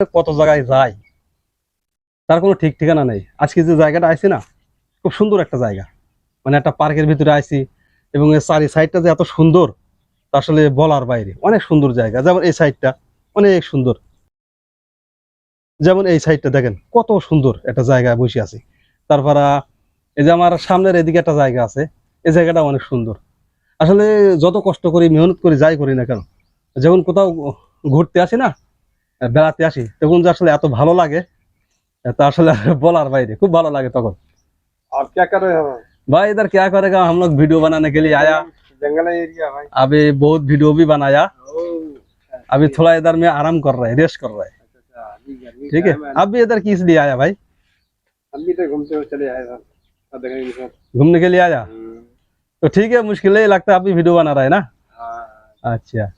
কত জায়গায় যাই তার কোনো ঠিক ঠিকানা নেই। আজকে যে জায়গাটা আইছি না, খুব সুন্দর একটা জায়গা। মানে একটা পার্কের ভিতরে আইছি এবং এর চারি সাইডটা যে এত সুন্দর, তা আসলে বলার বাইরে। অনেক সুন্দর জায়গা। যেমন এই সাইডটা, অনেক সুন্দর। যেমন এই সাইডটা দেখেন, কত সুন্দর একটা জায়গায় বসে আছি। তারপরে এই যে আমার সামনের এদিকে একটা জায়গা আছে, এই জায়গাটা অনেক সুন্দর। আসলে যত কষ্ট করি, মেহনত করি, যাই করি না কেন, যেমন কোথাও ঘুরতে আসি না বেড়াতে আসি তখন যে আসলে এত ভালো লাগে তা আসলে আর বলার বাইরে খুব ভালো লাগে তখন आप क्या कर रहे हो भाई इधर क्या करेगा हम लोग वीडियो बनाने के लिए आया जंगल एरिया भाई अभी बहुत वीडियो भी बनाया अभी थोड़ा इधर में आराम कर रहे हैं रेस्ट कर रहे हैं अच्छा अभी गर्मी ठीक है अब भी इधर किस लिए आया भाई हम भी तो घूमते हुए चले आए सर अब देखेंगे सर घूमने के लिए आया तो ठीक है मुश्किल ही लगता है अभी वीडियो बना रहा है ना अच्छा